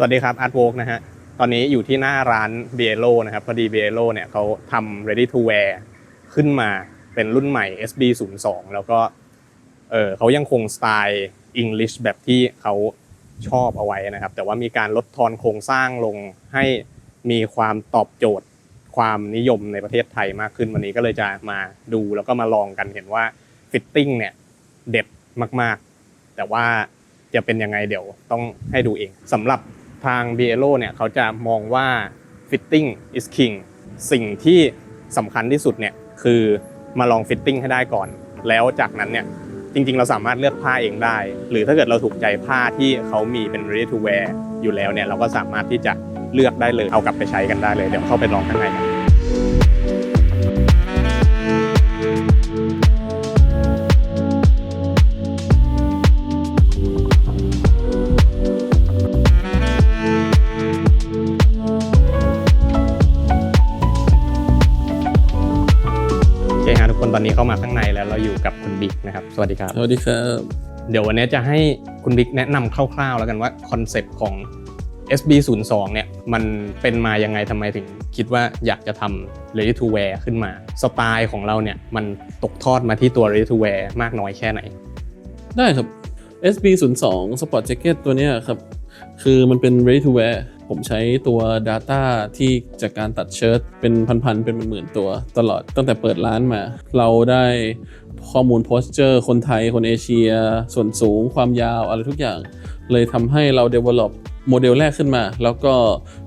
สวัสดีครับอาร์ตโวกนะฮะตอนนี้อยู่ที่หน้าร้านเบโลนะครับพอดีเบโลเนี่ยเขาทำ ready to wear ขึ้นมาเป็นรุ่นใหม่ SB 0 2แล้วก็เออเขายังคงสไตล์ English แบบที่เขาชอบเอาไว้นะครับ แต่ว่ามีการลดทอนโครงสร้างลงให้มีความตอบโจทย์ความนิยมในประเทศไทยมากขึ้นวันนี้ก็เลยจะมาดูแล้วก็มาลองกันเห็นว่าฟิตติ้งเนี่ยเด็ดมากๆ แต่ว่าจะเป็นยังไงเดี๋ยวต้องให้ดูเองสำหรับ ทาง b บ l o เนี่ยเขาจะมองว่า fitting is king สิ่งที่สำคัญที่สุดเนี่ยคือมาลองฟิตติ้งให้ได้ก่อน แล้วจากนั้นเนี่ยจริงๆ เราสามารถเลือกผ้าเองได้ หรือถ้าเกิดเราถูกใจผ้าที่เขามีเป็น ready to wear อยู่แล้วเนี่ยเราก็สามารถที่จะเลือกได้เลยเอากลับไปใช้กันได้เลย เดี๋ยวเข้าไปลองข้างในกัน อเคฮะทุกคนตอนนี้เข้ามาข้างในแล้วเราอยู่กับคุณบิ๊กนะครับ สวัสดีครับ สวัสดีครับ เดี๋ยววันนี้จะให้คุณบิ๊กแนะนำคร่าวๆ แล้วกันว่าคอนเซปต์ของ SB 0 2 เนี่ยมันเป็นมายังไงทำไมถึงคิดว่าอยากจะทำ ready to wear ขึ้นมา สไตล์ของเราเนี่ยมันตกทอดมาที่ตัว ready to wear มากน้อยแค่ไหน ได้ครับ SB 0 2 Sport Jacket ตัวเนี้ยครับ คือมันเป็น ready to wear ผมใช้ตัว Data ที่จากการตัดเชิ้ตเป็นพันๆ เป็นหมื่นๆตัวตลอดตั้งแต่เปิดร้านมา เราได้ข้อมูลโพสเจอร์ คนไทย คนเอเชีย ส่วนสูงความยาวอะไรทุกอย่าง เลยทำให้เรา develop โมเดลแรกขึ้นมา แล้วก็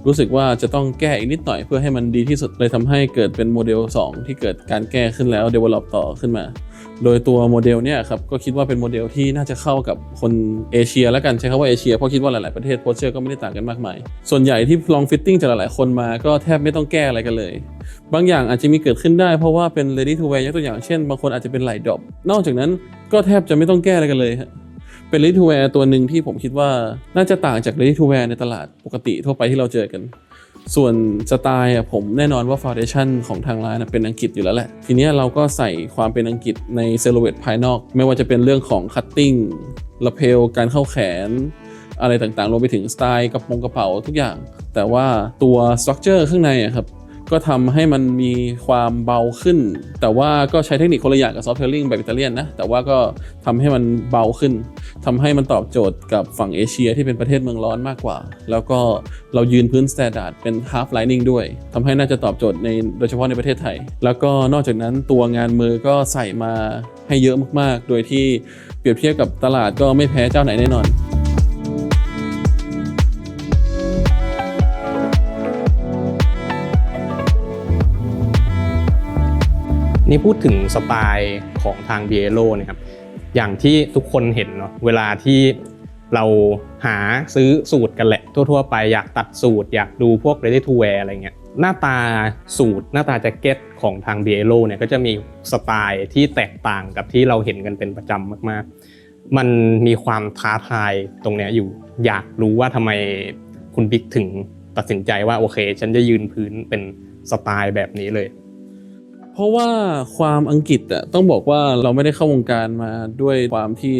รู้สึกว่าจะต้องแก้อีกนิดหน่อยเพื่อให้มันดีที่สุดเลยทำให้เกิดเป็นโมเดล 2 ที่เกิดการแก้ขึ้นแล้ว develop ต่อขึ้นมา โดยตัวโมเดลเนี่ยครับก็คิดว่าเป็นโมเดลที่น่าจะเข้ากับคนเอเชียแล้วกันใช้คำว่าเอเชียเพราะคิดว่าหลาย ๆ ประเทศโพสเชอร์ก็ไม่ได้ต่างกันมากมาย ส่วนใหญ่ที่ลองฟิตติ้งจากหลาย ๆ คนมาก็แทบไม่ต้องแก้อะไรกันเลย บางอย่างอาจจะมีเกิดขึ้นได้เพราะว่าเป็น ready to wear ยกตัวอย่างเช่น บางคนอาจจะเป็นไหล่ดรอปนอกจากนั้นก็แทบจะไม่ต้องแก้อะไรกันเลย เป็น ready to wear ตัวหนึ่งที่ผมคิดว่าน่าจะต่างจาก ready to wear ในตลาดปกติทั่วไปที่เราเจอกัน ส่วนสไตล์อะผมแน่นอนว่าฟ u n เดชันของทางร้านอะเป็นอังกฤษอยู่แล้วแหละ ทีนี้เราก็ใส่ความเป็นอังกฤษในเซลเวตภายนอก ไม่ว่าจะเป็นเรื่องของคัตติ้งล p เพลการเข้าแขน อะไรต่างๆรวมไปถึงสไตล์กระโปรงกระเป๋าทุกอย่าง แต่ว่าตัวสตรัคเจอร์ข้างในอะครับ ก็ทำให้มันมีความเบาขึ้น แต่ว่าก็ใช้เทคนิคคนละอย่างกับซอฟต์เทลลิงแบบอิตาเลียนนะ แต่ว่าก็ทำให้มันเบาขึ้นทำให้มันตอบโจทย์กับฝั่งเอเชียที่เป็นประเทศเมืองร้อนมากกว่า แล้วก็เรายืนพื้นสแตนดาร์ดเป็น half lining ด้วยทำให้น่าจะตอบโจทย์ในโดยเฉพาะในประเทศไทย แล้วก็นอกจากนั้นตัวงานมือก็ใส่มาให้เยอะมากๆ โดยที่เปรียบเทียบกับตลาดก็ไม่แพ้เจ้าไหนแน่นอน นี่พูดถึงสไตล์ของทางเบโลนะครับ อย่างที่ทุกคนเห็นเนาะเวลาที่เราหาซื้อสูตรกันแหละ ทั่ว ๆ ไปอยากตัดสูตร อยากดูพวก ready to wear อะไรเงี้ยหน้าตาสูตร หน้าตาแจ็คเก็ตของทางเบโลเนี่ยก็จะมีสไตล์ที่แตกต่างกับที่เราเห็นกันเป็นประจำมากๆ มันมีความท้าทายตรงเนี้ยอยู่ อยากรู้ว่าทำไมคุณบิ๊กถึงตัดสินใจว่าโอเค ฉันจะยืนพื้นเป็นสไตล์แบบนี้เลย เพราะว่าความอังกฤษอะต้องบอกว่าเราไม่ได้เข้าวงการมาด้วยความที่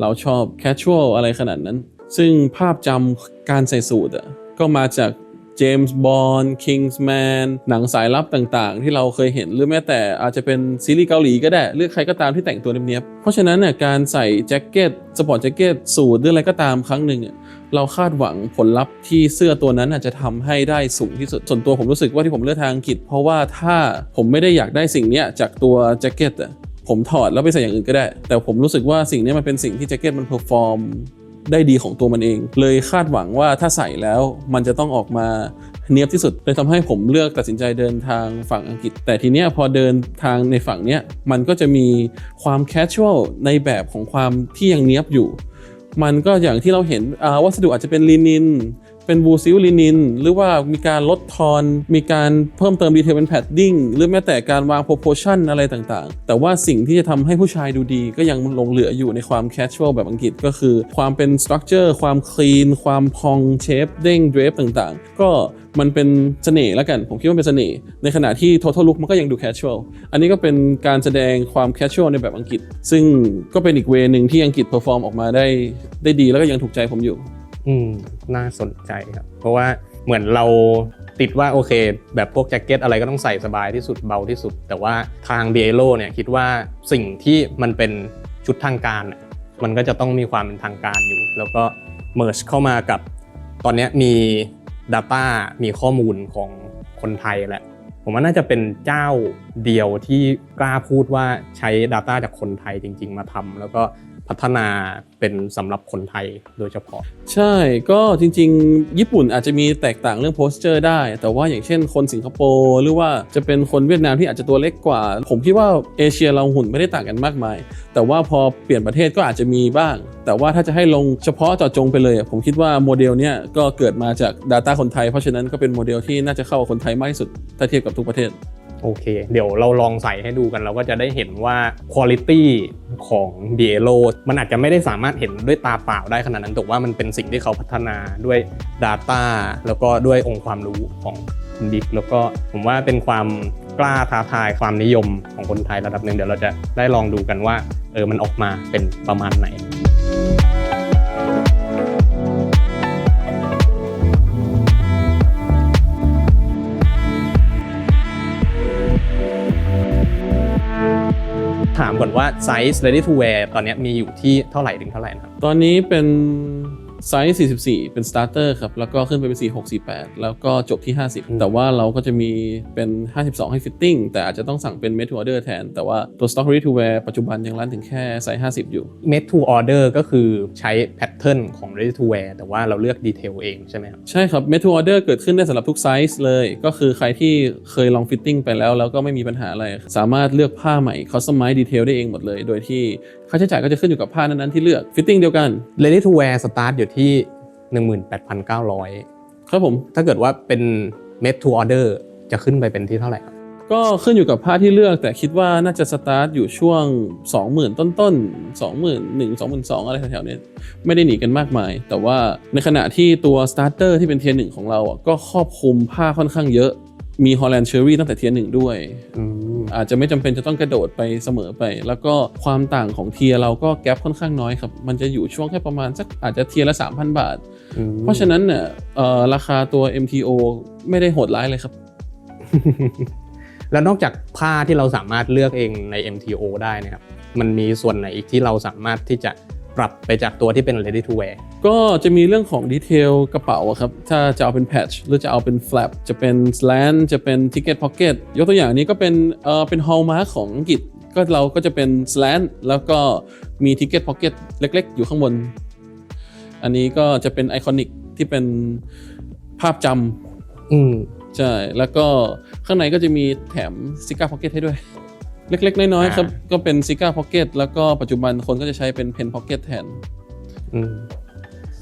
เราชอบแคชชวลอะไรขนาดนั้น ซึ่งภาพจำการใส่สูตรอะก็มาจาก เจมส์บอนด์คิงส์แมนหนังสายลับต่างๆ ที่เราเคยเห็นหรือแม้แต่อาจจะเป็นซีรีส์เกาหลีก็ได้หรือกใครก็ตามที่แต่งตัวเนียบๆเพราะฉะนั้นเนี่ยการใส่แจ็คเก็ตสปอร์ตแจ็คเก็ตสูทหรืออะไรก็ตามครั้งหนึ่งเราคาดหวังผลลัพธ์ที่เสื้อตัวนั้นอาจจะทำให้ได้สูงที่สุด ส่วนตัวผมรู้สึกว่าที่ผมเลือกทางอังกฤษ เพราะว่าถ้าผมไม่ได้อยากได้สิ่งนี้จากตัวแจ็คเก็ตผมถอดแล้วไปใส่อย่างอื่นก็ได้ แต่ผมรู้สึกว่าสิ่งนี้มันเป็นสิ่งที่แจ็คเก็ตมันเพอร์ฟอร์ม ได้ดีของตัวมันเอง เลยคาดหวังว่าถ้าใส่แล้วมันจะต้องออกมาเนียบที่สุดเลยทำให้ผมเลือกตัดสินใจเดินทางฝั่งอังกฤษ แต่ทีเนี้ยพอเดินทางในฝั่งเนี้ยมันก็จะมีความแคชชวลในแบบของความที่ยังเนียบอยู่ มันก็อย่างที่เราเห็นวัสดุอาจจะเป็นลินิน เป็นบูซิลลินิน หรือว่ามีการลดทอน มีการเพิ่มเติมดีเทลเป็นแพดดิ้งหรือแม้แต่การวางโพ r ร o ชันอะไรต่างๆ แต่ว่าสิ่งที่จะทำให้ผู้ชายดูดีก็ยังลงเหลืออยู่ในความแคชชวลแบบอังกฤษก็คือ ความเป็นสตรัคเจอร์ความคลีนความพองเชฟเด้งเดรฟต่างๆ ก็มันเป็นเสน่ห์แล้วกัน ผมคิดว่าเป็นเสน่ห์ในขณะที่ total look มันก็ยังดูแคชชวลอันนี้ก็เป็นการแสดงความแคชชวลในแบบอังกฤษ ซึ่งก็เป็นอีกเวนึงที่อังกฤษเพอร์ฟอร์มออกมาได้ได้ดีแล้วก็ยังถูกใจผมอยู่ อืมน่าสนใจครับ เพราะว่าเหมือนเราติดว่าโอเค แบบพวกแจ็คเก็ตอะไรก็ต้องใส่สบายที่สุดเบาที่สุด แต่ว่าทาง b บ l o เนี่ยคิดว่าสิ่งที่มันเป็นชุดทางการมันก็จะต้องมีความเป็นทางการอยู่ แล้วก็ merge เข้ามากับ ตอนนี้มี Data มีข้อมูลของคนไทยแหละผมว่าน่าจะเป็นเจ้าเดียวที่กล้าพูดว่าใช้ Data จากคนไทยจริง ๆ มาทำแล้วก็ พัฒนาเป็นสำหรับคนไทยโดยเฉพาะ ใช่ก็จริง ๆ ญี่ปุ่นอาจจะมีแตกต่างเรื่องโพสเจอร์ได้ แต่ว่าอย่างเช่นคนสิงคโปร์หรือว่าจะเป็นคนเวียดนามที่อาจจะตัวเล็กกว่า ผมคิดว่าเอเชียเราหุ่นไม่ได้ต่างกันมากมาย แต่ว่าพอเปลี่ยนประเทศก็อาจจะมีบ้าง แต่ว่าถ้าจะให้ลงเฉพาะเจาะจงไปเลย ผมคิดว่าโมเดลเนี้ยก็เกิดมาจาก Data คนไทยเพราะฉะนั้นก็เป็นโมเดลที่น่าจะเข้ากับคนไทยมากที่สุดถ้าเทียบกับทุกประเทศ โอเค เดี๋ยวเราลองใส่ให้ดูกันเราก็จะได้เห็นว่าคุณภาพของ b บ l o มันอาจจะไม่ได้สามารถเห็นด้วยตาเปล่าได้ขนาดนั้นแต่ว่ามันเป็นสิ่งที่เขาพัฒนาด้วย Data แล้วก็ด้วยองค์ความรู้ของดิกแล้วก็ผมว่าเป็นความกล้าท้าทายความนิยมของคนไทยระดับหนึ่งเดี๋ยวเราจะได้ลองดูกันว่าเออมันออกมาเป็นประมาณไหน ถามก่อนว่าไซส์ ready to wear ตอนนี้มีอยู่ที่เท่าไหร่ถึงเท่าไหร่นะครับ ตอนนี้เป็น ไซส์ 44 เป็นสตาร์เตอร์ครับ แล้วก็ขึ้นไปเป็น 46 48 แล้วก็จบที่ 50 แต่ว่าเราก็จะมีเป็น 52 ให้ฟิตติ้ง แต่อาจจะต้องสั่งเป็น made to order แทน แต่ว่าตัว stock ready to wear ปัจจุบันยังรันถึงแค่ไซส์ 50 อยู่ made to order ก็คือใช้แพทเทิร์นของ ready to wear แต่ว่าเราเลือกดีเทลเองใช่ไหมครับ ใช่ครับ made to order เกิดขึ้นได้สำหรับทุกไซส์เลย ก็คือใครที่เคยลองฟิตติ้งไปแล้วแล้วก็ไม่มีปัญหาอะไร สามารถเลือกผ้าใหม่ customize detail ได้เองหมดเลย โดยที่ ค่าใช้จ่ายก็จะขึ้นอยู่กับผ้านั้นๆที่เลือกฟิตติ้งเดียวกัน ready to wear start อยู่ที่ 18,900 ครับผม ถ้าเกิดว่าเป็น made to order จะขึ้นไปเป็นที่เท่าไหร่ครับก็ขึ้นอยู่กับผ้าที่เลือกแต่คิดว่าน่าจะสตาร์ทอยู่ช่วง 20,000 ต้นๆ 21,000 22,000 อะไรแถวๆเนี้ยไม่ได้หนีกันมากมาย แต่ว่าในขณะที่ตัวสตาร์เตอร์ที่เป็นเทียร์หนึ่งของเราอะก็ครอบคลุมผ้าค่อนข้างเยอะมีฮอลแลนด์เชอรี่ตั้งแต่เทียร์หนึ่งด้วย อืม อาจจะไม่จำเป็นจะต้องกระโดดไปเสมอไป แล้วก็ความต่างของเทียร์เราก็แกลบค่อนข้างน้อยครับมันจะอยู่ช่วงแค่ประมาณสักอาจจะเทียร์ละ 3,000 บาทอืมเพราะฉะนั้นเนี่ยเอ่อราคาตัว MTO ไม่ได้โหดร้ายเลยครับแล้วนอกจากผ้าที่เราสามารถเลือกเองใน MTO ได้นะครับ มันมีส่วนไหนอีกที่เราสามารถที่จะ ปรับไปจากตัวที่เป็น ready to wear ก็จะมีเรื่องของดีเทลกระเป๋าอะครับ ถ้าจะเอาเป็นแพ t ชหรือจะเอาเป็น flap จะเป็น slant จะเป็น ticket pocket ยกตัวอย่างนี้ก็เป็นเอ่อเป็น hallmark ของอังกฤษก็เราก็จะเป็น slant แล้วก็มี ticket pocket เล็กๆ อยู่ข้างบน อันนี้ก็จะเป็นไอคอนิกที่เป็นภาพจอืมำใช่ แล้วก็ข้างในก็จะมีแถม cigar pocket ให้ด้วย เล็ก ๆ น้อยๆครับอ่าก็เป็น cigar pocket แล้วก็ปัจจุบันคนก็จะใช้เป็น pen pocket แทนอืม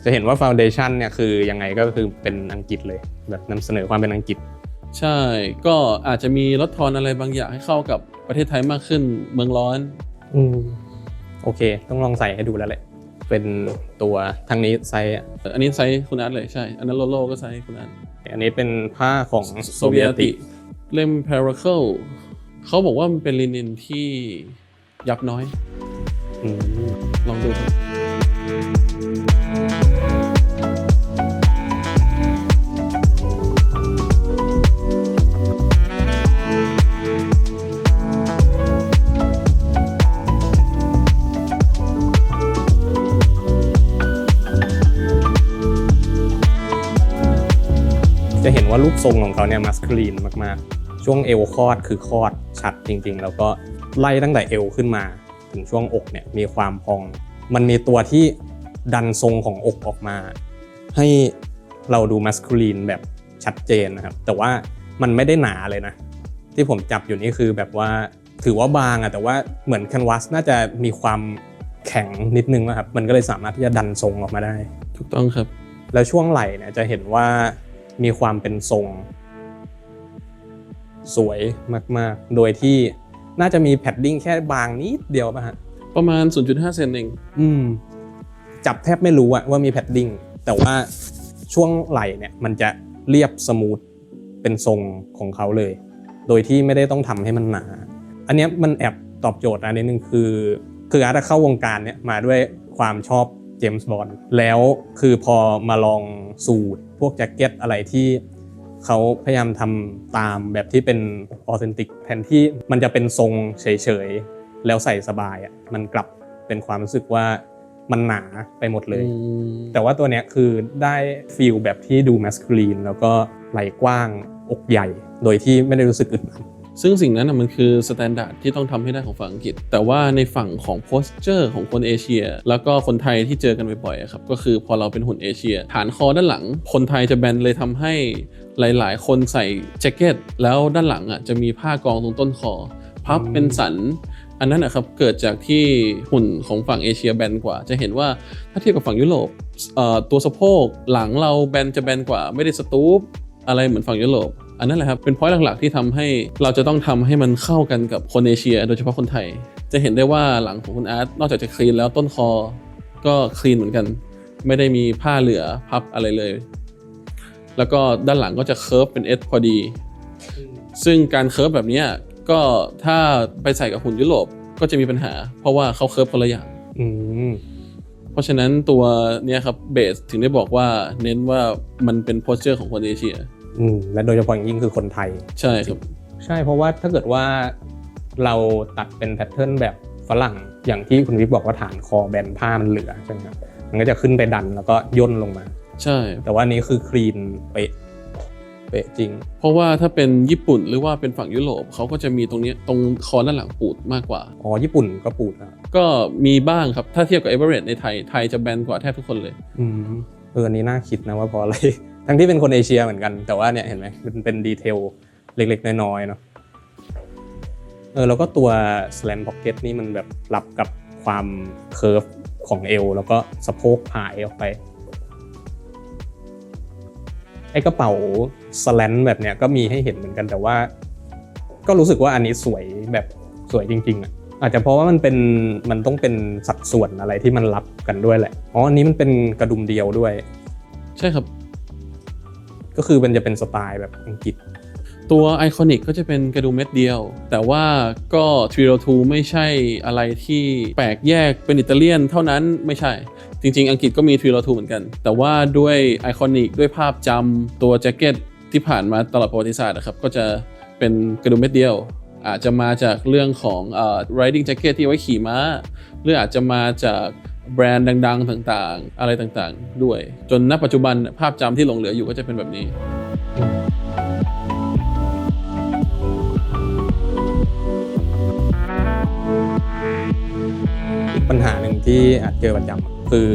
จะเห็นว่า foundation เนี่ยคือยังไงก็คือเป็นอังกฤษเลย แบบนำเสนอความเป็นอังกฤษ ใช่ ก็อาจจะมีลดทอนอะไรบางอย่างให้เข้ากับประเทศไทยมากขึ้นเมืองร้อนอืมโอเค ต้องลองใส่ให้ดูแล้วแหละ เป็นตัวทางนี้ไซส์อะอันนี้ไซส์คุณอาร์ตเลยใช่ อันนั้นโลโลก็ไซส์คุณอาร์ตอันนี้เป็นผ้าของโซโซเวีเวียยติติ เล่ม p a r a c l e เขาบอกว่ามันเป็นลินินที่ยับน้อย อืมลองดูครับจะเห็นว่ารูปทรงของเขาเนี่ยมัสคลีนมากๆ ช่วงเอวคอดคือคอดชัดจริง ๆ แล้วก็ไล่ตั้งแต่เอวขึ้นมา ถึงช่วงอกเนี่ยมีความพอง มันมีตัวที่ดันทรงของอกออกมา ให้เราดูมัสคูลีนแบบชัดเจนนะครับ แต่ว่ามันไม่ได้หนาเลยนะ ที่ผมจับอยู่นี่คือแบบว่าถือว่าบางอะแต่ว่าเหมือนแคนวาสน่าจะมีความแข็งนิดนึงนะครับ มันก็เลยสามารถที่จะดันทรงออกมาได้ ถูกต้องครับ แล้วช่วงไหล่เนี่ยจะเห็นว่ามีความเป็นทรง สวยมากๆ โดยที่น่าจะมีแพดดิ้งแค่บางนิดเดียวป่ะฮะประมาณ 0.5 เซนเอง อืม จับแทบไม่รู้อะว่ามีแพดดิ้งแต่ว่าช่วงไหล่เนี่ยมันจะเรียบสมูทเป็นทรงของเขาเลย โดยที่ไม่ได้ต้องทำให้มันหนา อันเนี้ยมันแอบตอบโจทย์อันนิดนึงคือ คืออาร์ตเข้าวงการเนี่ยมาด้วยความชอบเจมส์บอนด์แล้วคือพอมาลองสูตรพวกแจ็คเก็ตอะไรที่ เขาพยายามทำตามแบบที่เป็นออเทนติกแทนที่มันจะเป็นทรงเฉยๆ แล้วใส่สบายอะมันกลับเป็นความรู้สึกว่ามันหนาไปหมดเลยอืมแต่ว่าตัวเนี้ยคือได้ฟีลแบบที่ดูแมสคูลีนแล้วก็ไหล่กว้างอกใหญ่ โดยที่ไม่ได้รู้สึกอึดอัดซึ่งสิ่งนั้นนะมันคือสแตนดาร์ดที่ต้องทำให้ได้ของฝั่งอังกฤษ แต่ว่าในฝั่งของโพสเจอร์ของคนเอเชีย แล้วก็คนไทยที่เจอกันบ่อยๆอะครับก็คือพอเราเป็นหุ่นเอเชีย ฐานคอด้านหลัง คนไทยจะแบนเลยทำให้ หลาย ๆ คนใส่แจ็คเก็ตแล้วด้านหลังอะจะมีผ้ากองตรงต้นคอพับเป็นสัน อันนั้นนะครับเกิดจากที่หุ่นของฝั่งเอเชียแบนกว่า จะเห็นว่าถ้าเทียบกับฝั่งยุโรปตัวสะโพกหลังเราแบนจะแบนกว่า ไม่ได้สตูปอะไรเหมือนฝั่งยุโรปอันนั้นแหละครับเป็นพอยต์หลัก ๆ ที่ทำให้เราจะต้องทำให้มันเข้ากันกับคนเอเชีย โดยเฉพาะคนไทย จะเห็นได้ว่าหลังของคุณอาร์ตนอกจากจะคลีนแล้วต้นคอก็คลีนเหมือนกัน ไม่ได้มีผ้าเหลือพับอะไรเลย แล้วก็ด้านหลังก็จะเคิร์ฟเป็นเอสพอดี ซึ่งการเคิร์ฟแบบเนี้ยก็ถ้าไปใส่กับหุ่นยุโรปก็จะมีปัญหา เพราะว่าเขาเคิร์ฟคนละอย่างอืมเพราะฉะนั้นตัวเนี้ยครับเบสถึงได้บอกว่าเน้นว่ามันเป็นโพสเจอร์ของคนเอเชีย อืมและโดยเฉพาะอย่างยิ่งคือคนไทย ใช่ครับ ใช่เพราะว่าถ้าเกิดว่าเราตัดเป็นแพทเทิร์นแบบฝรั่งอย่างที่คุณวิกบอกว่าฐานคอแบนผ้ามันเหลือใช่ไหมครับมันก็จะขึ้นไปดันแล้วก็ย่นลงมา ใช่ แต่ว่าอันนี้คือคลีนเป๊ะเป๊ะจริง เพราะว่าถ้าเป็นญี่ปุ่นหรือว่าเป็นฝั่งยุโรปเขาก็จะมีตรงเนี้ยตรงคอด้านหลังปูดมากกว่า อ๋อ ญี่ปุ่นก็ปูดนะก็มีบ้างครับ ถ้าเทียบกับเอเวอเรสในไทย ไทยจะแบนกว่าแทบทุกคนเลย อืมเอออันนี้น่าคิดนะว่าเพราะอะไร ทั้งที่เป็นคนเอเชียเหมือนกัน แต่ว่าเนี่ยเห็นไหมมันเป็นดีเทลเล็กๆ น้อยๆเนาะ เออแล้วก็ตัว slam pocket นี่มันแบบรับกับความเคิร์ฟของเอวแล้วก็สะโพกผายออกไปไอ้กระเป๋าสแลนแบบเนี้ยก็มีให้เห็นเหมือนกันแต่ว่า ก็รู้สึกว่าอันนี้สวยแบบสวยจริง ๆอะอาจจะเพราะว่ามันเป็นมันต้องเป็นสัดส่วนอะไรที่มันรับกันด้วยแหละอ๋ออันนี้มันเป็นกระดุมเดียวด้วย ใช่ครับ ก็คือมันจะเป็นสไตล์แบบอังกฤษ ตัวไอคอนิกก็จะเป็นกระดุมเม็ดเดียว แต่ว่าก็ทริโ o ทูไม่ใช่อะไรที่แปลกแยกเป็นอิตาเลียนเท่านั้นไม่ใช่ จริง ๆ อังกฤษก็มีทริโ o ทูเหมือนกัน แต่ว่าด้วยไอคอนิกด้วยภาพจำตัวแจ็คเก็ตที่ผ่านมาตลอดประวัติศาสตร์นะครับ ก็จะเป็นกระดุมเม็ดเดียว อาจจะมาจากเรื่องของเอ่อ riding jacket ที่ไว้ขี่ม้า หรืออาจจะมาจากแบรนด์ดัง ๆ ต่างๆ อะไรต่างๆ ด้วย จนณปัจจุบันภาพจำที่หลงเหลืออยู่ก็จะเป็นแบบนี้อีกปัญหาหนึ่งที่อาจเจอประจำ คือ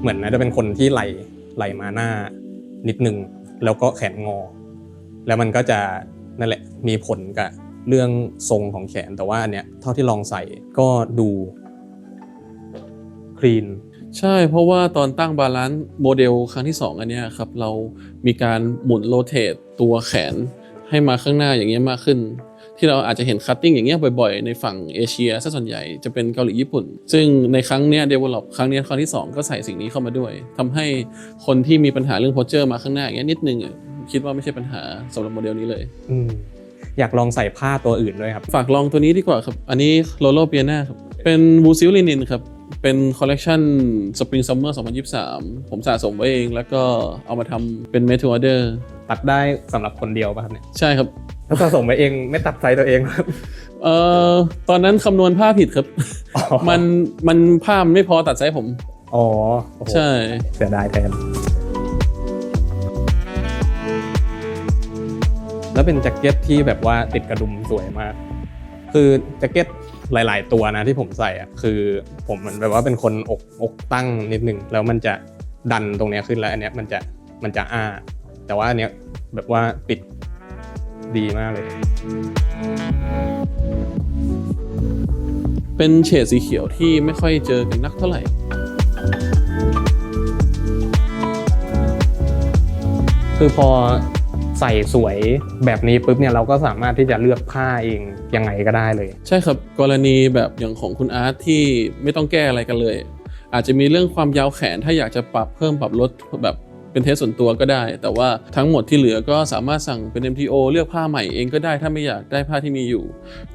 เหมือนนะจะเป็นคนที่ไหลไหลมาหน้านิดนึง แล้วก็แขนงอ แล้วมันก็จะนั่นแหละมีผลกับเรื่องทรงของแขนแต่ว่าอันเนี้ยเท่าที่ลองใส่ก็ดูคลีนใช่เพราะว่าตอนตั้งบาลานซ์โมเดลครั้งที่ 2 อันเนี้ยครับ เรามีการหมุนโรเตทตัวแขนให้มาข้างหน้าอย่างเงี้ยมากขึ้น ที่เราอาจจะเห็นคัตติ้งอย่างเงี้ยบ่อยๆ ในฝั่งเอเชียซะส่วนใหญ่จะเป็นเกาหลีญี่ปุ่น ซึ่งในครั้งเนี้ย develop ครั้งเนี้ยครั้งที่ 2 ก็ใส่สิ่งนี้เข้ามาด้วยทำให้คนที่มีปัญหาเรื่องโพสเจอร์มาข้างหน้าอย่างเงี้ยนิดนึงอะคิดว่าไม่ใช่ปัญหาสำหรับโมเดลนี้เลยอืมอยากลองใส่ผ้าตัวอื่นด้วยครับ ฝากลองตัวนี้ดีกว่าครับ อันนี้โลโลเปียนาครับ เป็นบูซิลลินินครับ เป็นคอลเล t ชันสปริงซัมเมอร์2023 ผมสะสมไว้เอง แล้วก็เอามาทำเป็นเมทูออเดอร์ ตัดได้สำหรับคนเดียวป่ะครับเนี่ย ใช่ครับ ถ้าสะสมไปเองไม่ตัดไซส์ตัวเองครับเอ่อตอนนั้นคำนวณผ้าผิดครับ มันมันผ้ามันไม่พอตัดไซส์ผม อ๋อโอ้โหใช่ เสียดายแทน แล้วเป็นแจ็คเก็ตที่แบบว่าติดกระดุมสวยมาก คือแจ็คเก็ตหลาย ๆ ตัวนะที่ผมใส่อะคือผมเหมือนแบบว่าเป็นคนอกอกตั้งนิดนึงแล้วมันจะดันตรงเนี้ยขึ้นแล้วอันเนี้ยมันจะมันจะอ้าแต่ว่าอันเนี้ยแบบว่าปิด ดีมากเลย เป็นเฉดสีเขียวที่ไม่ค่อยเจอกันนักเท่าไหร่คือพอใส่สวยแบบนี้ปุ๊บเนี่ยเราก็สามารถที่จะเลือกผ้าเองยังไงก็ได้เลย ใช่ครับกรณีแบบอย่างของคุณอาร์ตที่ไม่ต้องแก้อะไรกันเลย อาจจะมีเรื่องความยาวแขนถ้าอยากจะปรับเพิ่มปรับลดแบบ เป็นเทสส่วนตัวก็ได้ แต่ว่าทั้งหมดที่เหลือก็สามารถสั่งเป็น MTO เลือกผ้าใหม่เองก็ได้ถ้าไม่อยากได้ผ้าที่มีอยู่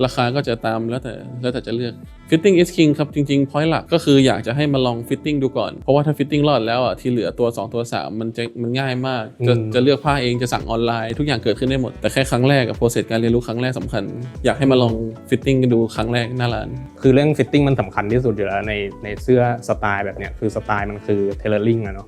ราคาก็จะตามแล้วแต่แล้วแต่จะเลือก Fitting is king ครับ จริงๆ point หลักก็คืออยากจะให้มาลอง fitting ดูก่อน เพราะว่าถ้า fitting รอดแล้วอะที่เหลือตัว 2 ตัว 3 มันจะมันง่ายมาก จะอืมจะเลือกผ้าเองจะสั่งออนไลน์ทุกอย่างเกิดขึ้นได้หมด แต่แค่ครั้งแรกกับโปรเซสการเรียนรู้ครั้งแรกสำคัญ อยากให้มาลอง fitting กันดูครั้งแรกหน้าร้าน คือเรื่องฟิตติ้งมันสำคัญที่สุดอยู่แล้วในในเสื้อสไตล์แบบเนี้ยคือสไตล์มันคือเทเลอร์ลิงอะเนาะ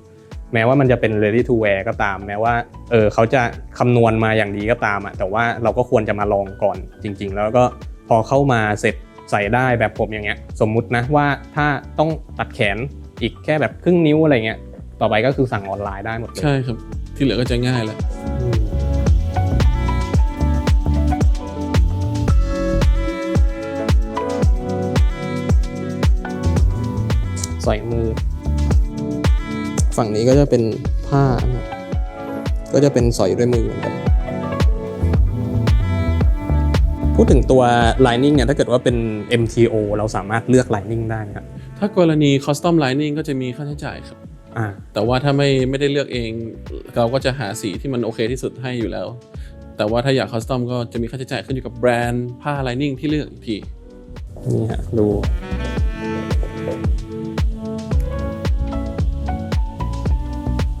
แม้ว่ามันจะเป็น ready to wear ก็ตาม แม้ว่าเออเขาจะคำนวณมาอย่างดีก็ตามอะแต่ว่าเราก็ควรจะมาลองก่อนจริง ๆ แล้วก็พอเข้ามาเสร็จใส่ได้แบบผมอย่างเงี้ย สมมุตินะว่าถ้าต้องตัดแขนอีกแค่แบบครึ่งนิ้วอะไรเงี้ยต่อไปก็คือสั่งออนไลน์ได้หมดเลยใช่ครับ ที่เหลือก็จะง่ายแหละอืมใส่มือ ฝั่งนี้ก็จะเป็นผ้านะครับก็จะเป็นสอยด้วยมือเหมือนกันพูดถึงตัว lining เนี่ยถ้าเกิดว่าเป็น MTO เราสามารถเลือก lining ได้นะครับถ้ากรณี custom lining ก็จะมีค่าใช้จ่ายครับอ่าแต่ว่าถ้าไม่ไม่ได้เลือกเอง เราก็จะหาสีที่มันโอเคที่สุดให้อยู่แล้ว แต่ว่าถ้าอยากคัสตอมก็จะมีค่าใช้จ่ายขึ้นอยู่กับแบรนด์ผ้าไลนิ่งที่เลือกอีกที นี่ฮะดู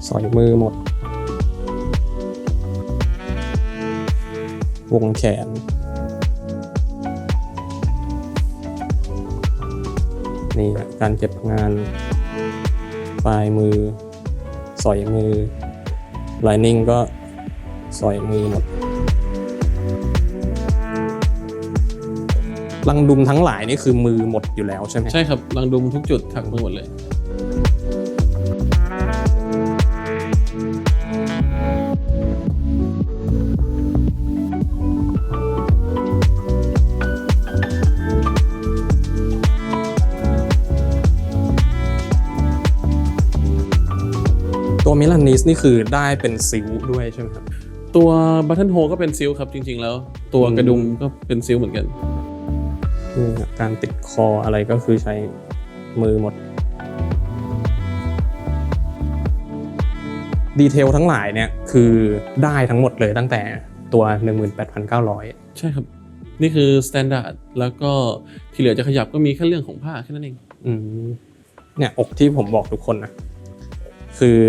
สอยมือหมด วงแขน นี่การเก็บงาน ปลายมือ สอยมือไลนิ่งก็สอยมือหมดลังดุมทั้งหลายนี่คือมือหมดอยู่แล้วใช่ไหมใช่ครับลังดุมทุกจุดถักมือหมดเลย ตัวมิลานนิสนี่คือได้เป็นซิลด้วยใช่ไหมครับ ตัวบัตเทิลโฮก็เป็นซิลครับจริง ๆ แล้ว ตัวกระดุมก็เป็นซิลเหมือนกันนี่ฮะการติดคออะไรก็คือใช้มือหมด ดีเทลทั้งหลายเนี่ยคือได้ทั้งหมดเลยตั้งแต่ตัว 18,900 ใช่ครับ นี่คือสแตนดาร์ดแล้วก็ที่เหลือจะขยับก็มีแค่เรื่องของผ้าแค่นั้นเอง อืมเนี่ยอกที่ผมบอกทุกคนนะคือ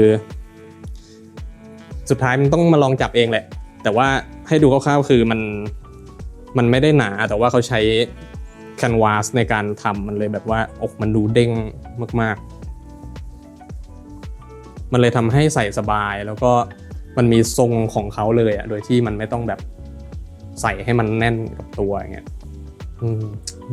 สุดท้ายมันต้องมาลองจับเองแหละ แต่ว่าให้ดูคร่าวๆคือมันมันไม่ได้หนาแต่ว่าเขาใช้แคนวาสในการทำมันเลยแบบว่าอกมันดูเด้งมากๆ มันเลยทำให้ใส่สบายแล้วก็มันมีทรงของเขาเลยอะโดยที่มันไม่ต้องแบบใส่ให้มันแน่นกับตัวอย่างเงี้ย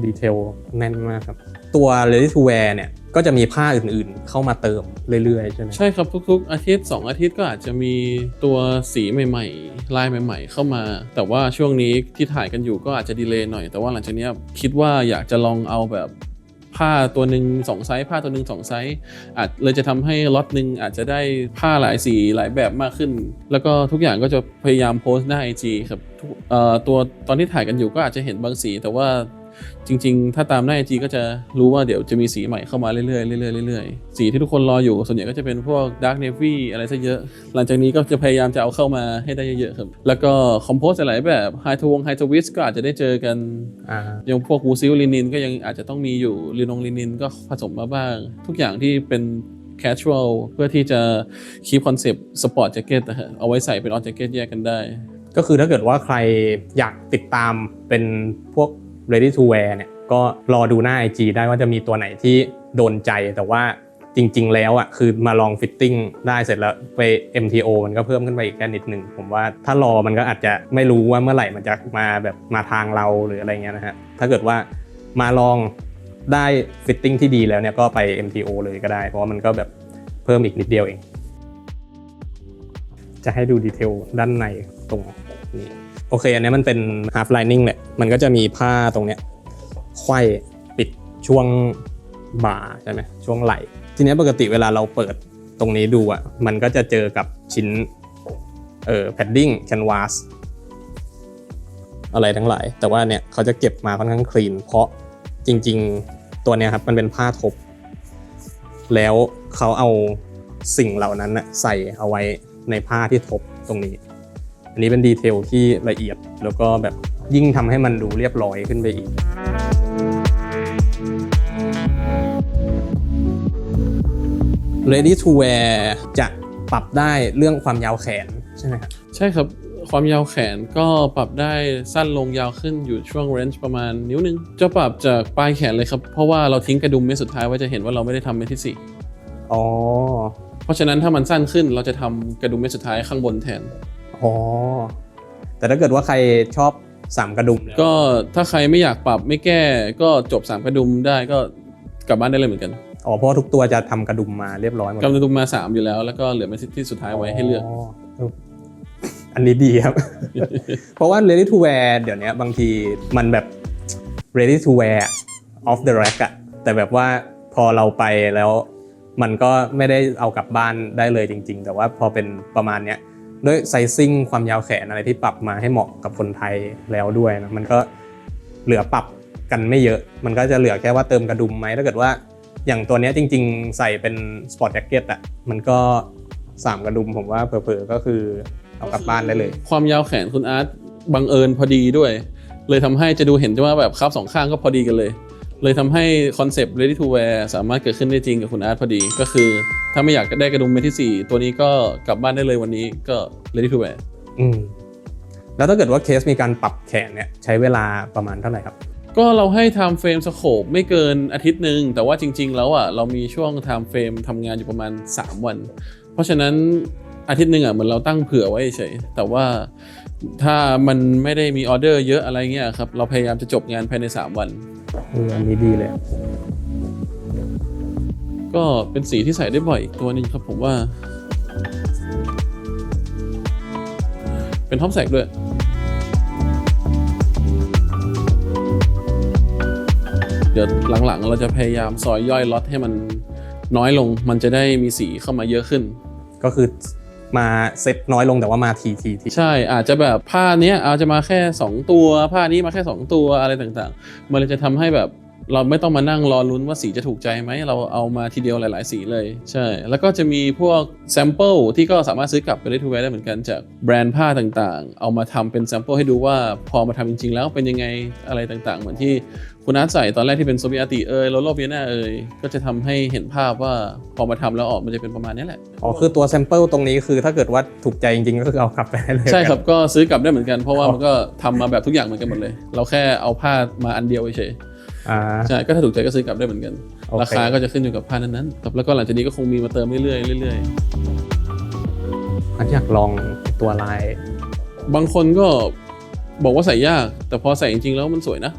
ดีเทลแน่นมากครับ ตัว ready to wear เนี่ยก็จะมีผ้าอื่นๆ เข้ามาเติมเรื่อยๆใช่ไหมใช่ครับทุกๆ อาทิตย์ 2 อาทิตย์ก็อาจจะมีตัวสีใหม่ๆ ลายใหม่ ๆ เข้ามา แต่ว่าช่วงนี้ที่ถ่ายกันอยู่ก็อาจจะดีเลย์หน่อย แต่ว่าหลังจากนี้คิดว่าอยากจะลองเอาแบบผ้าตัวหนึ่งสองไซส์ผ้าตัวหนึ่งสองไซส์อาจเลยจะทำให้ล็อตหนึ่งอาจจะได้ผ้าหลายสีหลายแบบมากขึ้น แล้วก็ทุกอย่างก็จะพยายามโพสต์หน้าไอจีครับตัวตอนที่ถ่ายกันอยู่ก็อาจจะเห็นบางสี แต่ว่า จริง ๆ ถ้าตามหน้าไอจีก็จะรู้ว่าเดี๋ยวจะมีสีใหม่เข้ามาเรื่อยๆเรื่อยๆเรื่อยๆสีที่ทุกคนรออยู่ส่วนใหญ่ก็จะเป็นพวก Dark Navy อะไรซะเยอะ หลังจากนี้ก็จะพยายามจะเอาเข้ามาให้ได้เยอะๆครับ แล้วก็คอมโพสหลายแบบ High to วง High to w i s ก็อาจจะได้เจอกันอ่าอย่างพวกวูซิลลินินก็ยังอาจจะต้องมีอยู่ลินงลินินก็ผสมมาบ้าง ทุกอย่างที่เป็น casual เพื่อที่จะคีปคอนเซปต์สปอร์ตแจ็คเก็ตนะฮะเอาไว้ใส่เป็นออนแจ็คเก็ตแยกกันได้ ก็คือถ้าเกิดว่าใครอยากติดตามเป็นพวก ready to wear เนี่ยก็รอดูหน้า IG ได้ว่าจะมีตัวไหนที่โดนใจแต่ว่าจริง ๆ แล้วอะคือมาลองฟิตติ้งได้เสร็จแล้วไป MTO มันก็เพิ่มขึ้นไปอีกแค่นิดหนึ่งผมว่าถ้ารอมันก็อาจจะไม่รู้ว่าเมื่อไหร่มันจะมาแบบมาทางเราหรืออะไรเงี้ยนะฮะถ้าเกิดว่ามาลองได้ฟิตติ้งที่ดีแล้วเนี่ยก็ไป MTO เลยก็ได้ เพราะว่ามันก็แบบเพิ่มอีกนิดเดียวเอง จะให้ดูดีเทลด้านในตรงนี้ โอเค อันนี้มันเป็น half lining แหละ มันก็จะมีผ้าตรงเนี้ยไขว้ปิดช่วงบ่าใช่ไหมช่วงไหล่ ทีนี้ปกติเวลาเราเปิดตรงนี้ดูอะ มันก็จะเจอกับชิ้นเอ่อ padding canvas อะไรทั้งหลาย แต่ว่าเนี่ยเขาจะเก็บมาค่อนข้างคลีน เพราะจริง ๆ ตัวเนี้ยครับมันเป็นผ้าทบ แล้วเขาเอาสิ่งเหล่านั้นนะใส่เอาไว้ในผ้าที่ทบตรงนี้ อันนี้เป็นดีเทลที่ละเอียด แล้วก็แบบยิ่งทำให้มันดูเรียบร้อยขึ้นไปอีก ready to wear จะปรับได้เรื่องความยาวแขนใช่ไหมครับ ใช่ครับความยาวแขนก็ปรับได้สั้นลงยาวขึ้นอยู่ช่วงเรนจ์ประมาณนิ้วหนึง จะปรับจากปลายแขนเลยครับ เพราะว่าเราทิ้งกระดุมเม็ดสุดท้ายไว้จะเห็นว่าเราไม่ได้ทำเม็ดที่สี่อ๋อ เพราะฉะนั้นถ้ามันสั้นขึ้นเราจะทำกระดุมเม็ดสุดท้ายข้างบนแทน อ๋อ แต่ถ้าเกิดว่าใครชอบสามกระดุมเนี่ยก็ถ้าใครไม่อยากปรับไม่แก้ก็จบสามกระดุมได้ก็กลับบ้านได้เลยเหมือนกันอ๋อเพราะว่าทุกตัวจะทำกระดุมมาเรียบร้อยหมดกำลังดุมมาสามอยู่แล้ว แล้วก็เหลือเม็ดที่สุดท้ายไว้ให้เลือกเอออันนี้ดีครับ เพราะว่า ready to wear เดี๋ยวนี้บางทีมันแบบ ready to wear off the rack อะแต่แบบว่าพอเราไปแล้ว มันก็ไม่ได้เอากลับบ้านได้เลยจริง ๆ แต่ว่าพอเป็นประมาณเนี้ย ด้วยไซซิ่งความยาวแขนอะไรที่ปรับมาให้เหมาะกับคนไทยแล้วด้วยนะมันก็เหลือปรับกันไม่เยอะ มันก็จะเหลือแค่ว่าเติมกระดุมไหมถ้าเกิดว่าอย่างตัวนี้จริง ๆ ใส่เป็นสปอร์ตแจ็คเก็ตอะมันก็สามกระดุมผมว่าเผลอๆก็คือเอากลับบ้านได้เลย ความยาวแขนคุณอาร์ตบังเอิญพอดีด้วย เลยทำให้จะดูเห็นว่าแบบครับสองข้างก็พอดีกันเลย เลยทำให้คอนเซปต์ ready to wear สามารถเกิดขึ้นได้จริงกับคุณอาร์ตพอดี ก็คือ ถ้าไม่อยากได้กระดุมเม็ดที่ 4 ตัวนี้ก็กลับบ้านได้เลยวันนี้ก็ ready to wear อืมแล้วถ้าเกิดว่าเคสมีการปรับแขนเนี่ยใช้เวลาประมาณเท่าไหร่ครับ ก็เราให้ time frame scope ไม่เกินอาทิตย์หนึ่งแต่ว่าจริง ๆ แล้วอะเรามีช่วง time frame ทำงานอยู่ประมาณ 3 วัน เพราะฉะนั้นอาทิตย์หนึ่งอะเหมือนเราตั้งเผื่อไว้เฉยแต่ว่าถ้ามันไม่ได้มีออเดอร์เยอะอะไรเงี้ยครับเราพยายามจะจบงานภายใน 3 วัน เอออันนี้ดีเลย ก็เป็นสีที่ใส่ได้บ่อยอีกตัวหนึ่งครับผมว่า เป็นท็อปแสกด้วยเดี๋ยวหลังๆ เราจะพยายามซอยย่อยล็อตให้มันน้อยลง มันจะได้มีสีเข้ามาเยอะขึ้น ก็คือ มาเซ็ตน้อยลงแต่ว่ามาทีทีทีใช่อาจจะแบบผ้าเนี้ยอาจจะมาแค่ 2 ตัว ผ้านี้มาแค่ 2 ตัวอะไรต่างๆ มันเลยจะทำให้แบบเราไม่ต้องมานั่งรอลุ้นว่าสีจะถูกใจไหม เราเอามาทีเดียวหลาย ๆ สีเลย ใช่ แล้วก็จะมีพวกแซมเปิลที่ก็สามารถซื้อกลับไปได้ทูแวร์ได้เหมือนกันจากแบรนด์ผ้าต่างๆ เอามาทำเป็นแซมเปิลให้ดูว่าพอมาทำจริง ๆ แล้วเป็นยังไงอะไรต่างๆ เหมือนที่ คุณอาร์ตใส่ตอนแรกที่เป็นโซเบียติเอยโลโลเบียนาเอยก็จะทำให้เห็นภาพว่าพอมาทำแล้วออกมันจะเป็นประมาณนี้แหละ อ๋อ คือตัวแซมเปิลตรงนี้คือถ้าเกิดว่าถูกใจจริงๆ ก็คือเอากลับไปได้เลย ใช่ครับ ก็ซื้อกลับได้เหมือนกัน เพราะว่ามันก็ทำมาแบบทุกอย่างเหมือนกันหมดเลย เราแค่เอาผ้ามาอันเดียวเฉยอ่าๆใช่ ก็ถ้าถูกใจก็ซื้อกลับได้เหมือนกันโอเคราคาก็จะขึ้นอยู่กับผ้านั้นๆครับแล้วก็หลังจากนี้ก็คงมีมาเติมเรื่อยๆเรื่อยอันอยากลองตัวลายๆบางคนก็บอกว่าใส่ยาก แต่พอใส่จริงๆแล้วมันสวยนะ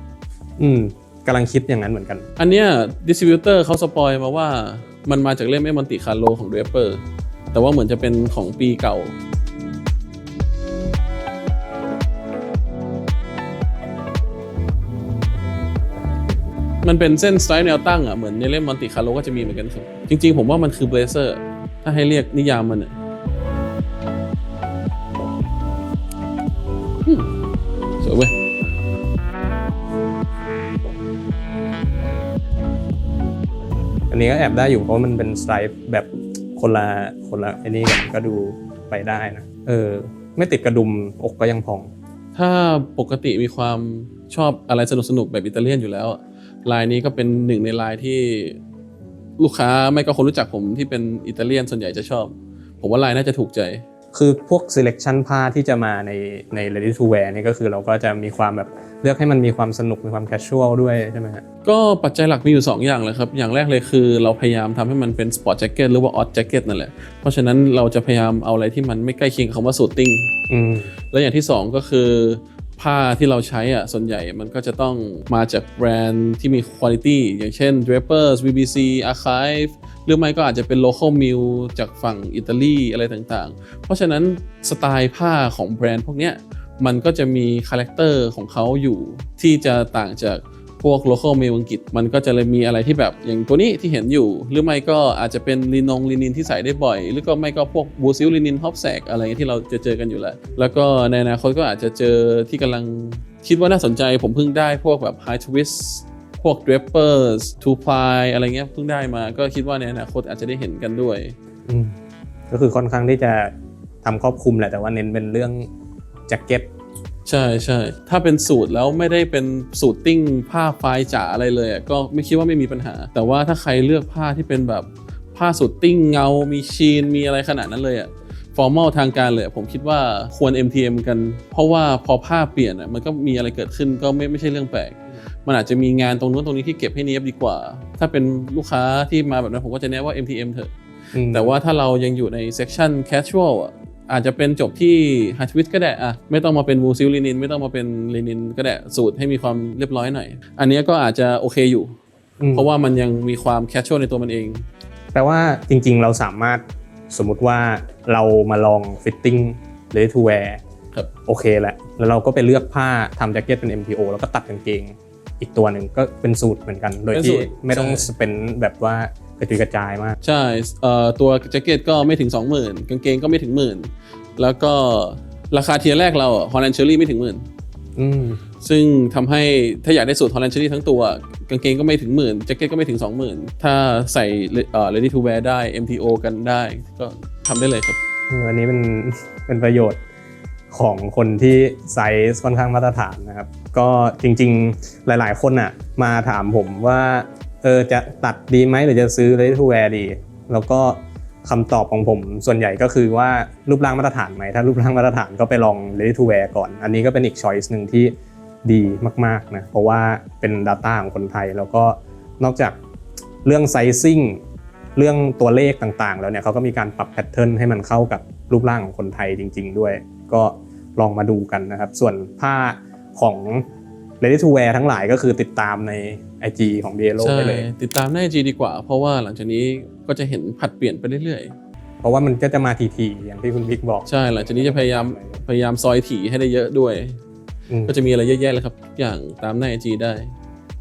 อืมกำลังคิดอย่างนั้นเหมือนกัน อันเนี้ยดิสติบิวเตอร์เขาสปอยมาว่ามันมาจากเล่มเอมอนติคาร์โลของเดรเปอร์แต่ว่าเหมือนจะเป็นของปีเก่า มันเป็นเส้นสไตล์แนวตั้งอะเหมือนในเล่มมอนติคาร์โลก็จะมีเหมือนกันครับ จริงๆ ผมว่ามันคือเบลเซอร์ถ้าให้เรียกนิยามมันอะ อันนี้ก็แอบได้อยู่เพราะมันเป็นสไตล์แบบคนละคนละไอ้นี่กันก็ดูไปได้นะ เออ ไม่ติดกระดุมอกก็ยังพอง ถ้าปกติมีความชอบอะไรสนุกสนุกๆแบบอิตาเลียนอยู่แล้วลายนี้ก็เป็นหนึ่งในลายที่ลูกค้าไม่ก็คนรู้จักผมที่เป็นอิตาเลียนส่วนใหญ่จะชอบ ผมว่าลายน่าจะถูกใจ คือพวก selection ผ้าที่จะมาในใน ready to wear นี่ก็คือเราก็จะมีความแบบเลือกให้มันมีความสนุกมีความ casual ด้วยใช่ไหมฮะก็ปัจจัยหลักมีอยู่ 2 อย่างเลยครับ อย่างแรกเลยคือเราพยายามทำให้มันเป็นสปอร์ตแจ็คเก็ตหรือว่าออ t แจ็คเก็ตนั่นแหละ เพราะฉะนั้นเราจะพยายามเอาอะไรที่มันไม่ใกล้เคียงกับคำว่าสูตติ้งอืมแล้วอย่างที่ 2 ก็คือ ผ้าที่เราใช้อะส่วนใหญ่มันก็จะต้องมาจากแบรนด์ที่มีคุณภาพอย่างเช่น Drapers BBC Archive หรือไม่ก็อาจจะเป็น local mill จากฝั่งอิตาลีอะไรต่างๆ เพราะฉะนั้นสไตล์ผ้าของแบรนด์พวกเนี้ยมันก็จะมีคาแรคเตอร์ของเขาอยู่ที่จะต่างจาก พวก local mill อังกฤษ มันก็จะเลยมีอะไรที่แบบอย่างตัวนี้ที่เห็นอยู่ หรือไม่ก็อาจจะเป็นลินงลินินที่ใส่ได้บ่อย หรือก็ไม่ก็พวกบูซิลลินินฮอปแซกอะไรที่เราจะเจอกันอยู่แล้ว แล้วก็ในอนาคตก็อาจจะเจอที่กำลังคิดว่าน่าสนใจผมเพิ่งได้พวกแบบ high twist พวก drapers two ply อะไรเงี้ยเพิ่งได้มา ก็คิดว่าในอนาคตอาจจะได้เห็นกันด้วยก็คือค่อนข้างที่จะทำครอบคลุมแหละแต่ว่าเน้นเป็นเรื่องแจ็คเก็ต ใช่ใช่ถ้าเป็นสูตรแล้วไม่ได้เป็นสูตรติ้งผ้าไฟล์จ๋าอะไรเลยอะก็ไม่คิดว่าไม่มีปัญหา แต่ว่าถ้าใครเลือกผ้าที่เป็นแบบผ้าสูตรติ้งเงา มีชีน มีอะไรขนาดนั้นเลยอะฟอร์มอลทางการเลยอะผมคิดว่าควร MTM กัน เพราะว่าพอผ้าเปลี่ยนอะมันก็มีอะไรเกิดขึ้นก็ไม่ไม่ใช่เรื่องแปลก มันอาจจะมีงานตรงนู้นตรงนี้ที่เก็บให้เนียบดีกว่า ถ้าเป็นลูกค้าที่มาแบบนั้นผมก็จะแนะว่า MTM เถอะอืมแต่ว่าถ้าเรายังอยู่ในเซ c ชัน casual อะ อาจจะเป็นจบที่ h a ทวิตก็ได้อะไม่ต้องมาเป็นวูซิลลินิน ไม่ต้องมาเป็นลินิน ก็ได้สูตรให้มีความเรียบร้อยหน่อย อันเนี้ยก็อาจจะโอเคอยู่อืมเพราะว่ามันยังมีความ casual ในตัวมันเองแปลว่าจริงๆเราสามารถสมมุติว่าเรามาลองฟิตติ้ง ready to wear ครับโอเคแหละแล้วเราก็ไปเลือกผ้าทำแจ็คเก็ตเป็น MTO แล้วก็ตัดกางเกงอีกตัวหนึ่งก็เป็นสูตรเหมือนกัน โดยเป็นที่สูตรไม่ต้องใช่สเปนแบบว่า กระจุยกระจายมาก ใช่เอ่อตัวแจ็คเก็ตก็ไม่ถึง 20,000 กางเกงก็ไม่ถึงหมื่น แล้วก็ราคาเทียร์แรกเราฮอลแลนด์เชอรี่ไม่ถึงหมื่นอืมซึ่งทำให้ถ้าอยากได้สูตรฮอลแลนด์เชอรี่ทั้งตัว กางเกงก็ไม่ถึงหมื่นแจ็คเก็ตก็ไม่ถึง 20,000 ถ้าใส่เอ่อ ready to wear ได้ MTO กันได้ก็ทำได้เลยครับ เอออันนี้เป็นเป็นประโยชน์ของคนที่ไซส์ค่อนข้างมาตรฐานนะครับ ก็จริงๆหลายๆคนอะมาถามผมว่า เออจะตัดดีไหมหรือจะซื้อ ready to wear ดี แล้วก็คำตอบของผมส่วนใหญ่ก็คือว่ารูปร่างมาตรฐานไหมถ้ารูปร่างมาตรฐานก็ไปลอง ready to wear ก่อน อันนี้ก็เป็นอีก choice หนึ่งที่ดีมากๆนะเพราะว่าเป็น Data ของคนไทย แล้วก็นอกจากเรื่อง sizing เรื่องตัวเลขต่างๆ แล้วเนี่ยเขาก็มีการปรับแพทเทิร์นให้มันเข้ากับรูปร่างของคนไทยจริง ๆ ด้วย ก็ลองมาดูกันนะครับ ส่วนผ้าของ ready to wear ทั้งหลายก็คือติดตามใน IG ของ b บ l o ใช่ได้เลย ติดตามใน IG ดีกว่า เพราะว่าหลังจากนี้ก็จะเห็นผัดเปลี่ยนไปเรื่อยเพราะว่ามันก็จะมาทีๆอย่างที่คุณบิ๊กบอกๆใช่ หลังจากนี้จะพยายามพยายามซอยถี่ให้ได้เยอะด้วยอืมก็จะมีอะไรเยอะแยะเลยครับทุกอย่างตามใน IG ได้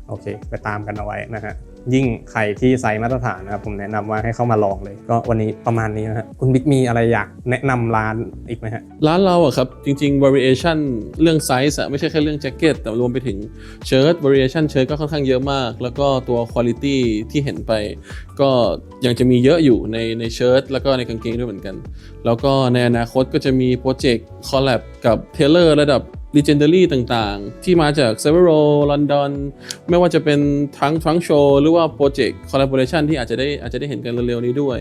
โอเค ไปตามกันเอาไว้นะฮะ ยิ่งใครที่ไซส์มาตรฐานนะครับผมแนะนำว่าให้เข้ามาลองเลย ก็วันนี้ประมาณนี้นะฮะคุณบิ๊กมีอะไรอยากแนะนำร้านอีกไหมฮะร้านเราอะครับจริง ๆ variation เรื่องไซส์อะไม่ใช่แค่เรื่องแจ็คเก็ตแต่รวมไปถึงเชิ้ต variation เชิ้ตก็ค่อนข้างเยอะมาก แล้วก็ตัว quality ที่เห็นไป ก็ยังจะมีเยอะอยู่ในในเชิ้ตแล้วก็ในกางเกงด้วยเหมือนกัน แล้วก็ในอนาคตก็จะมีโปรเจกต์ collab กับเทเลอร์ระดับ legendary ต่างๆ ที่มาจาก s e v e r o London ไม่ว่าจะเป็นทั้งทั้งโชว์หรือว่าโปรเจกต์ collaboration ที่อาจจะได้อาจจะได้เห็นกันเร็วๆนี้ด้วย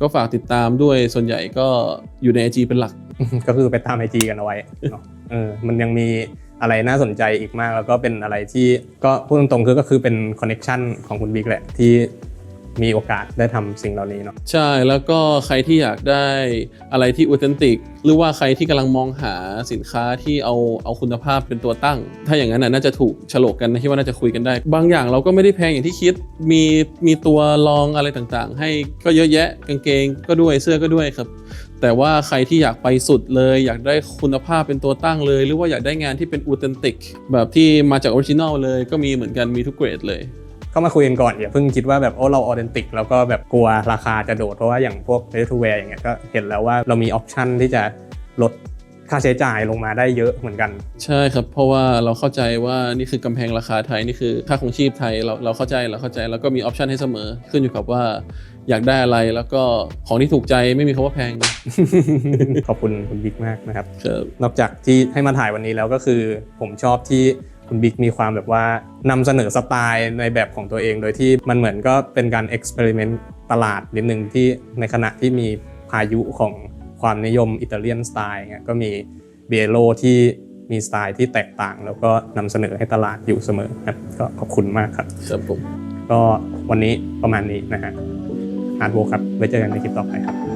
ก็ฝากติดตามด้วยส่วนใหญ่ก็อยู่ใน IG เป็นหลัก ก็คือไปตามไอจีกันเอาไว้เนาะเออมันยังมีอะไรน่าสนใจอีกมาก แล้วก็เป็นอะไรที่ก็พูดตรงๆคือก็คือเป็นคอนเน็ชันของคุณบิ๊กแหละที่ มีโอกาสได้ทำสิ่งเหล่านี้เนาะใช่แล้วก็ใครที่อยากได้อะไรที่อ u เทนติก หรือว่าใครที่กำลังมองหาสินค้าที่เอาเอาคุณภาพเป็นตัวตั้ง ถ้าอย่างนั้นน่ะน่าจะถูกฉลกกันนะที่ว่าน่าจะคุยกันได้ บางอย่างเราก็ไม่ได้แพงอย่างที่คิดมีมีตัวรองอะไรต่างๆ ให้ก็เยอะแยะกางเกงก็ด้วยเสื้อก็ด้วยครับ แต่ว่าใครที่อยากไปสุดเลย อยากได้คุณภาพเป็นตัวตั้งเลย หรือว่าอยากได้งานที่เป็นอ u เทนติกแบบที่มาจากออริจินอลเลยก็มีเหมือนกันมีทุกเกรดเลย เข้ามาคุยกันก่อนอย่าเพิ่งคิดว่าแบบโอ้เราออเทนติกแล้วก็แบบกลัวราคาจะโดด เพราะว่าอย่างพวก ready to wear อย่างเงี้ยก็เห็นแล้วว่าเรามีออปชันที่จะลดค่าใช้จ่ายลงมาได้เยอะเหมือนกัน ใช่ครับ เพราะว่าเราเข้าใจว่านี่คือกำแพงราคาไทยนี่คือค่าของชีพไทยเราเราเข้าใจเราเข้าใจแล้วก็มีออปชันให้เสมอ ขึ้นอยู่กับว่าอยากได้อะไรแล้วก็ของที่ถูกใจไม่มีคำว่าแพง ขอบคุณคุณบิ๊กมากนะครับครับนอกจากที่ให้มาถ่ายวันนี้แล้วก็คือผมชอบที่ คุณบิ๊กมีความแบบว่านำเสนอสไตล์ในแบบของตัวเอง โดยที่มันเหมือนก็เป็นการเอ็กซ์เพร์เมนต์ตลาดนิดนึงที่ในขณะที่มีพายุของความนิยมอิตาเลียนสไตล์เนี่ยก็มีเบโลที่มีสไตล์ที่แตกต่าง แล้วก็นำเสนอให้ตลาดอยู่เสมอครับก็ขอบคุณมากครับครับผมก็วันนี้ประมาณนี้นะฮะอาร์ตโวครับไว้เจอกันในคลิปต่อไปครับ